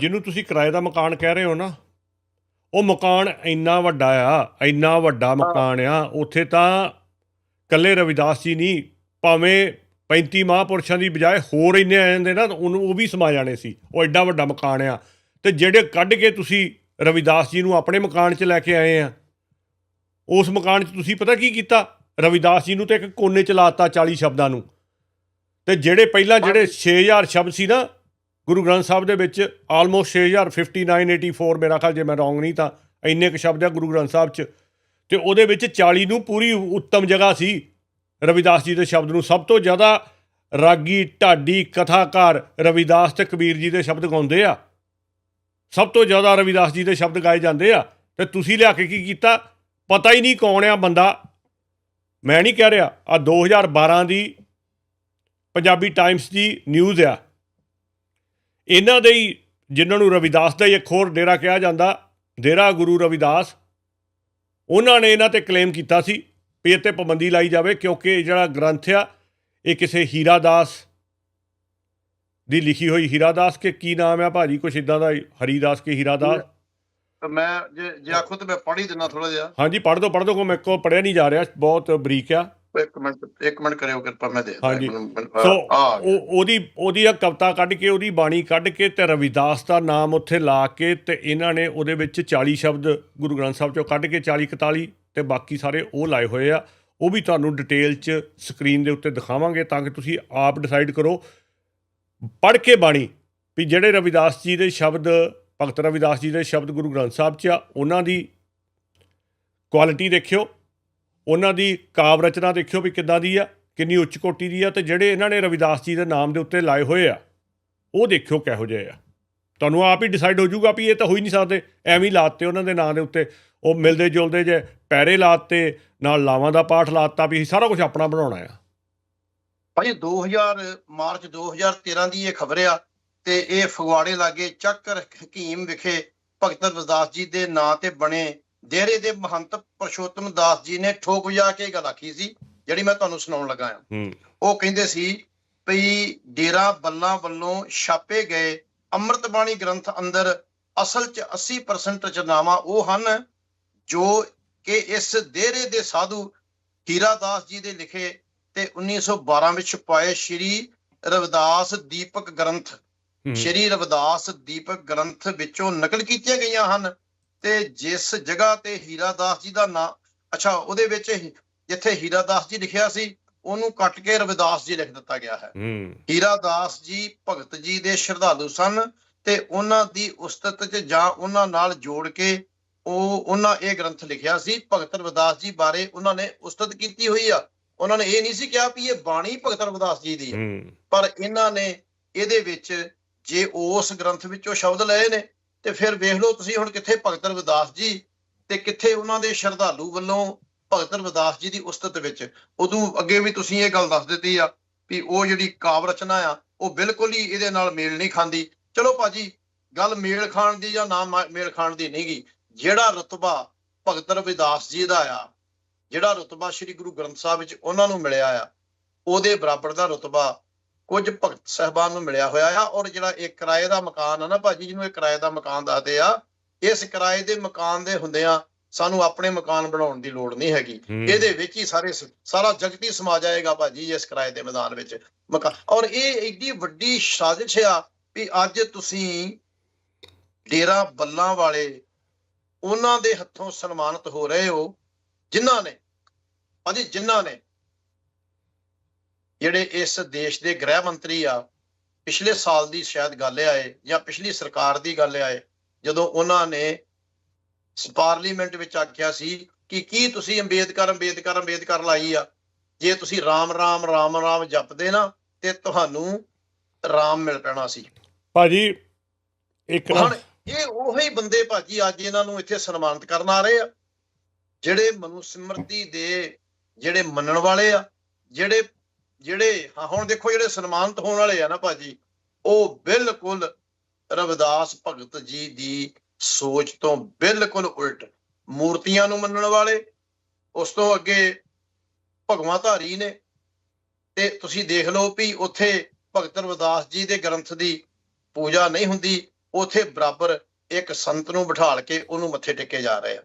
ਜਿਹਨੂੰ ਤੁਸੀਂ ਕਿਰਾਏ ਦਾ ਮਕਾਨ ਕਹਿ ਰਹੇ ਹੋ ਨਾ ਉਹ ਮਕਾਨ ਇੰਨਾ ਵੱਡਾ ਆ ਇੰਨਾ ਵੱਡਾ ਮਕਾਨ ਆ ਉੱਥੇ ਤਾਂ ਕੱਲੇ ਰਵਿਦਾਸ ਜੀ ਨਹੀਂ ਭਾਵੇਂ 35 ਮਹਾਂਪੁਰਸ਼ਾਂ ਦੀ ਬਜਾਏ ਹੋਰ ਇੰਨੇ ਆ ਜਾਂਦੇ ਨਾ ਉਹਨੂੰ ਉਹ ਵੀ ਸਮਾ ਜਾਣੇ ਸੀ ਉਹ ਐਡਾ ਵੱਡਾ ਮਕਾਨ ਆ। ਤੇ ਜਿਹੜੇ ਕੱਢ ਕੇ ਤੁਸੀਂ ਰਵਿਦਾਸ ਜੀ ਨੂੰ ਆਪਣੇ ਮਕਾਨ 'ਚ ਲੈ ਕੇ ਆਏ ਆ ਉਸ ਮਕਾਨ 'ਚ ਤੁਸੀਂ ਪਤਾ ਕੀ ਕੀਤਾ? ਰਵਿਦਾਸ ਜੀ ਨੂੰ ਤੇ ਇੱਕ ਕੋਨੇ 'ਚ ਲਾਤਾ 40 ਸ਼ਬਦਾਂ ਨੂੰ। ਤੇ ਜਿਹੜੇ ਪਹਿਲਾਂ ਜਿਹੜੇ 6000 ਸ਼ਬਦ ਸੀ ਨਾ ਗੁਰੂ ਗ੍ਰੰਥ ਸਾਹਿਬ ਦੇ ਵਿੱਚ ਆਲਮੋਸਟ 6000 5984 ਮੇਰਾ ਖਿਆਲ ਜੇ ਮੈਂ ਰੋਂਗ ਨਹੀਂ ਤਾਂ ਇੰਨੇ ਕੁ ਸ਼ਬਦ ਆ ਗੁਰੂ ਗ੍ਰੰਥ ਸਾਹਿਬ 'ਚ। ਤੇ ਉਹਦੇ ਵਿੱਚ 40 ਨੂੰ ਪੂਰੀ ਉੱਤਮ ਜਗ੍ਹਾ ਸੀ ਰਵਿਦਾਸ ਜੀ ਦੇ ਸ਼ਬਦ ਨੂੰ। ਸਭ ਤੋਂ ਜ਼ਿਆਦਾ ਰਾਗੀ, ਢਾਡੀ ਕਥਾਕਾਰ ਰਵਿਦਾਸ ਤੇ ਕਬੀਰ ਜੀ ਦੇ ਸ਼ਬਦ ਗਾਉਂਦੇ ਆ। ਸਭ ਤੋਂ ਜ਼ਿਆਦਾ ਰਵਿਦਾਸ ਜੀ ਦੇ ਸ਼ਬਦ ਗਾਏ ਜਾਂਦੇ ਆ। ਤੇ ਤੁਸੀਂ ਲਿਆ ਕੇ ਕੀ ਕੀਤਾ? ਪਤਾ ਹੀ ਨਹੀਂ ਕੌਣ ਆ ਬੰਦਾ। ਮੈਂ ਨਹੀਂ ਕਹਿ ਰਿਹਾ। ਆ 2012 ਦੀ ਪੰਜਾਬੀ ਟਾਈਮਸ ਦੀ ਨਿਊਜ਼ ਆ। ਇਹਨਾਂ ਦੇ ਹੀ ਜਿਨ੍ਹਾਂ ਨੂੰ ਰਵਿਦਾਸ ਦਾ ਇੱਕ ਹੋਰ ਡੇਰਾ ਕਿਹਾ ਜਾਂਦਾ ਡੇਰਾ ਗੁਰੂ ਰਵਿਦਾਸ ਉਹਨਾਂ ਨੇ ਇਹਨਾਂ ਤੇ ਕਲੇਮ ਕੀਤਾ ਸੀ ਵੀ ਤੇ ਪਾਬੰਦੀ ਲਾਈ ਜਾਵੇ ਕਿਉਂਕਿ ਜਿਹੜਾ ਗ੍ਰੰਥ ਆ ਇਹ ਕਿਸੇ ਹੀਰਾ ਦਾਸ ਦੀ ਲਿਖੀ ਹੋਈ ਹੀਰਾ ਦਾਸ ਕੇ ਕੀ ਨਾਮ ਆ ਭਾਜੀ? ਕੁਛ ਇਦਾਂ ਦਾ ਹਰੀਦਾਸ ਕੇ ਹੀਰਾ ਦਾਸ? ਤੇ ਮੈਂ ਜੇ ਜੇ ਆਖੋ ਤੇ ਮੈਂ ਪੜ੍ਹ ਹੀ ਦਿੰਦਾ ਥੋੜਾ ਜਿਹਾ। ਹਾਂਜੀ ਪੜ੍ਹ ਦੋ ਪੜ੍ਹ ਦੋ ਕੋ ਮੇਰੇ ਕੋ ਪੜਿਆ ਨਹੀਂ ਜਾ ਰਿਹਾ ਬਹੁਤ ਬਰੀਕ ਆ। ਇੱਕ ਮਿੰਟ ਇੱਕ ਮਿੰਟ ਕਰਿਓ ਕਿਰਪਾ ਮੈਂ ਦੇਖਦਾ ਹਾਂਜੀ। ਸੋ। ਉਹ ਉਹਦੀ ਉਹਦੀ ਆ ਕਵਿਤਾ ਕੱਢ ਕੇ ਉਹਦੀ ਬਾਣੀ ਕੱਢ ਕੇ ਤੇ ਰਵਿਦਾਸ ਦਾ ਨਾਮ ਉੱਥੇ ਲਾ ਕੇ ਤੇ ਇਹਨਾਂ ਨੇ ਉਹਦੇ ਵਿੱਚ 40 ਸ਼ਬਦ ਗੁਰੂ ਗ੍ਰੰਥ ਸਾਹਿਬ ਚੋਂ ਕੱਢ ਕੇ 40 41 ਤੇ ਬਾਕੀ ਸਾਰੇ ਉਹ ਲਾਏ ਹੋਏ ਆ ਉਹ ਵੀ ਤੁਹਾਨੂੰ ਡਿਟੇਲ 'ਚ ਸਕਰੀਨ ਦੇ ਉੱਤੇ ਦਿਖਾਵਾਂਗੇ ਤਾਂ ਕਿ ਤੁਸੀਂ ਆਪ ਡਿਸਾਈਡ ਕਰੋ ਪੜ੍ਹ ਕੇ ਬਾਣੀ ਵੀ ਜਿਹੜੇ ਰਵਿਦਾਸ ਜੀ ਦੇ ਸ਼ਬਦ ਭਗਤ ਰਵਿਦਾਸ ਜੀ ਦੇ ਸ਼ਬਦ ਗੁਰੂ ਗ੍ਰੰਥ ਸਾਹਿਬ 'ਚ ਆ ਉਹਨਾਂ ਦੀ ਕੁਆਲਿਟੀ ਦੇਖਿਓ ਉਹਨਾਂ ਦੀ ਕਾਵ ਰਚਨਾ ਦੇਖਿਓ ਵੀ ਕਿੱਦਾਂ ਦੀ ਆ, ਕਿੰਨੀ ਉੱਚ ਕੋਟੀ ਦੀ ਆ ਤੇ ਜਿਹੜੇ ਇਹਨਾਂ ਨੇ ਰਵਿਦਾਸ ਜੀ ਦੇ ਨਾਮ ਦੇ ਉੱਤੇ ਲਾਏ ਹੋਏ ਆ, ਉਹ ਦੇਖਿਓ ਕਿਹੋ ਜਿਹੇ ਆ। ਤੁਹਾਨੂੰ ਆਪ ਹੀ ਡਿਸਾਈਡ ਹੋ ਜਾਊਗਾ ਵੀ ਇਹ ਤਾਂ ਹੋ ਹੀ ਨਹੀਂ ਸਕਦੇ, ਐਵੇਂ ਹੀ ਲਾਤੇ ਉਹਨਾਂ ਦੇ ਨਾਂ ਦੇ ਉੱਤੇ, ਉਹ ਮਿਲਦੇ ਜੁਲਦੇ ਜੇ ਪੈਰੇ ਲਾਤੇ, ਨਾਲ ਲਾਵਾਂ ਦਾ ਪਾਠ ਲਾਤਾ ਵੀ ਸਾਰਾ ਕੁਝ ਆਪਣਾ ਬਣਾਉਣਾ ਆ। ਭਾਈ 2000 ਮਾਰਚ 2013 ਦੀ ਇਹ ਖਬਰ ਆ ਤੇ ਇਹ ਫਗਵਾੜੇ ਲਾਗੇ ਚੱਕਰ ਹਕੀਮ ਵਿਖੇ ਭਗਤ ਰਵਿਦਾਸ ਜੀ ਦੇ ਨਾਂ ਤੇ ਬਣੇ ਡੇਰੇ ਦੇ ਮਹੰਤ ਪਰਸ਼ੋਤਮ ਦਾਸ ਜੀ ਨੇ ਠੋਕ ਵਜਾ ਕੇ ਗੱਲ ਆਖੀ ਸੀ ਜਿਹੜੀ ਮੈਂ ਤੁਹਾਨੂੰ ਸੁਣਾਉਣ ਲੱਗਾ ਹੂੰ। ਉਹ ਕਹਿੰਦੇ ਸੀ ਵੀ ਡੇਰਾ ਬੱਲਾ ਵੱਲੋਂ ਛਾਪੇ ਗਏ ਅੰਮ੍ਰਿਤ ਬਾਣੀ ਗ੍ਰੰਥ ਅੰਦਰ ਅਸਲ 'ਚ 80% ਰਚਨਾਵਾਂ ਉਹ ਹਨ ਜੋ ਕਿ ਇਸ ਡੇਰੇ ਦੇ ਸਾਧੂ ਹੀਰਾ ਦਾਸ ਜੀ ਦੇ ਲਿਖੇ ਤੇ 1912 ਵਿੱਚ ਛਪਾਏ ਸ਼੍ਰੀ ਰਵਿਦਾਸ ਦੀਪਕ ਗ੍ਰੰਥ। ਸ਼੍ਰੀ ਰਵਿਦਾਸ ਦੀਪਕ ਗ੍ਰੰਥ ਵਿੱਚੋਂ ਨਕਲ ਕੀਤੀਆਂ ਗਈਆਂ ਹਨ। ਤੇ ਜਿਸ ਜਗ੍ਹਾ ਤੇ ਹੀਰਾ ਦਾਸ ਜੀ ਦਾ ਨਾਂ ਅੱਛਾ ਉਹਦੇ ਵਿੱਚ ਜਿੱਥੇ ਹੀਰਾ ਦਾਸ ਜੀ ਲਿਖਿਆ ਸੀ ਉਹਨੂੰ ਕੱਟ ਕੇ ਰਵਿਦਾਸ ਜੀ ਲਿਖ ਦਿੱਤਾ ਗਿਆ ਹੈ। ਹੀਰਾ ਦਾਸ ਜੀ ਭਗਤ ਜੀ ਦੇ ਸ਼ਰਧਾਲੂ ਸਨ ਤੇ ਉਹਨਾਂ ਦੀ ਉਸਤਤ 'ਚ ਜਾਂ ਉਹਨਾਂ ਨਾਲ ਜੋੜ ਕੇ ਉਹ ਉਹਨਾਂ ਇਹ ਗ੍ਰੰਥ ਲਿਖਿਆ ਸੀ ਭਗਤ ਰਵਿਦਾਸ ਜੀ ਬਾਰੇ ਉਹਨਾਂ ਨੇ ਉਸਤਤ ਕੀਤੀ ਹੋਈ ਆ। ਉਹਨਾਂ ਨੇ ਇਹ ਨਹੀਂ ਸੀ ਕਿਹਾ ਵੀ ਇਹ ਬਾਣੀ ਭਗਤ ਰਵਿਦਾਸ ਜੀ ਦੀ ਹੂੰ। ਪਰ ਇਹਨਾਂ ਨੇ ਇਹਦੇ ਵਿੱਚ ਜੇ ਉਸ ਗ੍ਰੰਥ ਵਿੱਚੋਂ ਸ਼ਬਦ ਲਏ ਨੇ ਤੇ ਫਿਰ ਵੇਖ ਲਓ ਤੁਸੀਂ ਹੁਣ ਕਿੱਥੇ ਭਗਤ ਰਵਿਦਾਸ ਜੀ ਤੇ ਕਿੱਥੇ ਉਹਨਾਂ ਦੇ ਸ਼ਰਧਾਲੂ ਵੱਲੋਂ ਭਗਤ ਰਵਿਦਾਸ ਜੀ ਦੀ ਉਸਤਤ ਵਿੱਚ। ਉਦੋਂ ਅੱਗੇ ਵੀ ਤੁਸੀਂ ਇਹ ਗੱਲ ਦੱਸ ਦਿੱਤੀ ਆ ਵੀ ਉਹ ਜਿਹੜੀ ਕਾਵ ਰਚਨਾ ਆ, ਉਹ ਬਿਲਕੁਲ ਹੀ ਇਹਦੇ ਨਾਲ ਮੇਲ ਨਹੀਂ ਖਾਂਦੀ। ਚਲੋ ਭਾਜੀ, ਗੱਲ ਮੇਲ ਖਾਣ ਦੀ ਜਾਂ ਨਾ ਮਾ- ਮੇਲ ਖਾਣ ਦੀ ਨਹੀਂਗੀ ਜਿਹੜਾ ਰਤਬਾ ਭਗਤ ਰਵਿਦਾਸ ਜੀ ਦਾ ਆ, ਜਿਹੜਾ ਰਤਬਾ ਸ੍ਰੀ ਗੁਰੂ ਗ੍ਰੰਥ ਸਾਹਿਬ ਵਿੱਚ ਉਹਨਾਂ ਨੂੰ ਮਿਲਿਆ ਆ, ਉਹਦੇ ਬਰਾਬਰ ਦਾ ਰਤਬਾ ਕੁਝ ਭਗਤ ਸਹਿਬਾਨ ਨੂੰ ਮਿਲਿਆ ਹੋਇਆ ਆ ਔਰ ਜਿਹੜਾ ਇਹ ਕਿਰਾਏ ਦਾ ਮਕਾਨ ਆ ਨਾ ਭਾਜੀ ਜਿਹਨੂੰ ਇਹ ਕਿਰਾਏ ਦਾ ਮਕਾਨ ਦੱਸਦੇ ਆ ਇਸ ਕਿਰਾਏ ਦੇ ਮਕਾਨ ਦੇ ਹੁੰਦਿਆਂ ਸਾਨੂੰ ਆਪਣੇ ਮਕਾਨ ਬਣਾਉਣ ਦੀ ਲੋੜ ਨਹੀਂ ਹੈਗੀ। ਇਹਦੇ ਵਿੱਚ ਹੀ ਸਾਰੇ ਸਾਰਾ ਜਗਤੀ ਸਮਾ ਜਾਏਗਾ ਭਾਜੀ ਇਸ ਕਿਰਾਏ ਦੇ ਮੈਦਾਨ ਵਿੱਚ ਮਕਾਨ ਔਰ ਇਹ ਏਡੀ ਵੱਡੀ ਸਾਜ਼ਿਸ਼ ਆ ਵੀ ਅੱਜ ਤੁਸੀਂ ਡੇਰਾ ਬੱਲਾਂ ਵਾਲੇ ਉਹਨਾਂ ਦੇ ਹੱਥੋਂ ਸਨਮਾਨਿਤ ਹੋ ਰਹੇ ਹੋ ਜਿਨ੍ਹਾਂ ਨੇ ਭਾਜੀ ਜਿਨ੍ਹਾਂ ਨੇ ਜਿਹੜੇ ਇਸ ਦੇਸ਼ ਦੇ ਗ੍ਰਹਿ ਮੰਤਰੀ ਆ ਪਿਛਲੇ ਸਾਲ ਦੀ ਸ਼ਾਇਦ ਗੱਲ ਆਏ ਜਾਂ ਪਿਛਲੀ ਸਰਕਾਰ ਦੀ ਗੱਲ ਆਏ ਜਦੋਂ ਉਹਨਾਂ ਨੇ ਪਾਰਲੀਮੈਂਟ ਵਿੱਚ ਆਖਿਆ ਸੀ ਕਿ ਕੀ ਤੁਸੀਂ ਅੰਬੇਦਕਰ ਅੰਬੇਦਕਰ ਅੰਬੇਦਕਰ ਲਾਈ ਆ ਜੇ ਤੁਸੀਂ ਰਾਮ ਰਾਮ ਰਾਮ ਰਾਮ ਜਪਦੇ ਨਾ ਤੇ ਤੁਹਾਨੂੰ ਰਾਮ ਮਿਲ ਪੈਣਾ ਸੀ। ਭਾਜੀ ਇੱਕ ਹੁਣ ਇਹ ਉਹੀ ਬੰਦੇ ਭਾਜੀ ਅੱਜ ਇਹਨਾਂ ਨੂੰ ਇੱਥੇ ਸਨਮਾਨਿਤ ਕਰਨ ਆ ਰਹੇ ਆ ਜਿਹੜੇ ਮਨੂ ਸਿਮਰਤੀ ਦੇ ਜਿਹੜੇ ਮੰਨਣ ਵਾਲੇ ਆ ਜਿਹੜੇ ਜਿਹੜੇ, ਹਾਂ, ਹੁਣ ਦੇਖੋ ਜਿਹੜੇ ਸਨਮਾਨਿਤ ਹੋਣ ਵਾਲੇ ਆ ਨਾ ਭਾਜੀ, ਉਹ ਬਿਲਕੁਲ ਰਵਿਦਾਸ ਭਗਤ ਜੀ ਦੀ ਸੋਚ ਤੋਂ ਬਿਲਕੁਲ ਉਲਟ। ਮੂਰਤੀਆਂ ਨੂੰ ਮੰਨਣ ਵਾਲੇ, ਉਸ ਤੋਂ ਅੱਗੇ ਭਗਵਾਂ ਧਾਰੀ ਨੇ। ਤੇ ਤੁਸੀਂ ਦੇਖ ਲਓ ਵੀ ਉੱਥੇ ਭਗਤ ਰਵਿਦਾਸ ਜੀ ਦੇ ਗ੍ਰੰਥ ਦੀ ਪੂਜਾ ਨਹੀਂ ਹੁੰਦੀ, ਉਥੇ ਬਰਾਬਰ ਇੱਕ ਸੰਤ ਨੂੰ ਬਿਠਾਲ ਕੇ ਉਹਨੂੰ ਮੱਥੇ ਟੇਕੇ ਜਾ ਰਹੇ ਆ।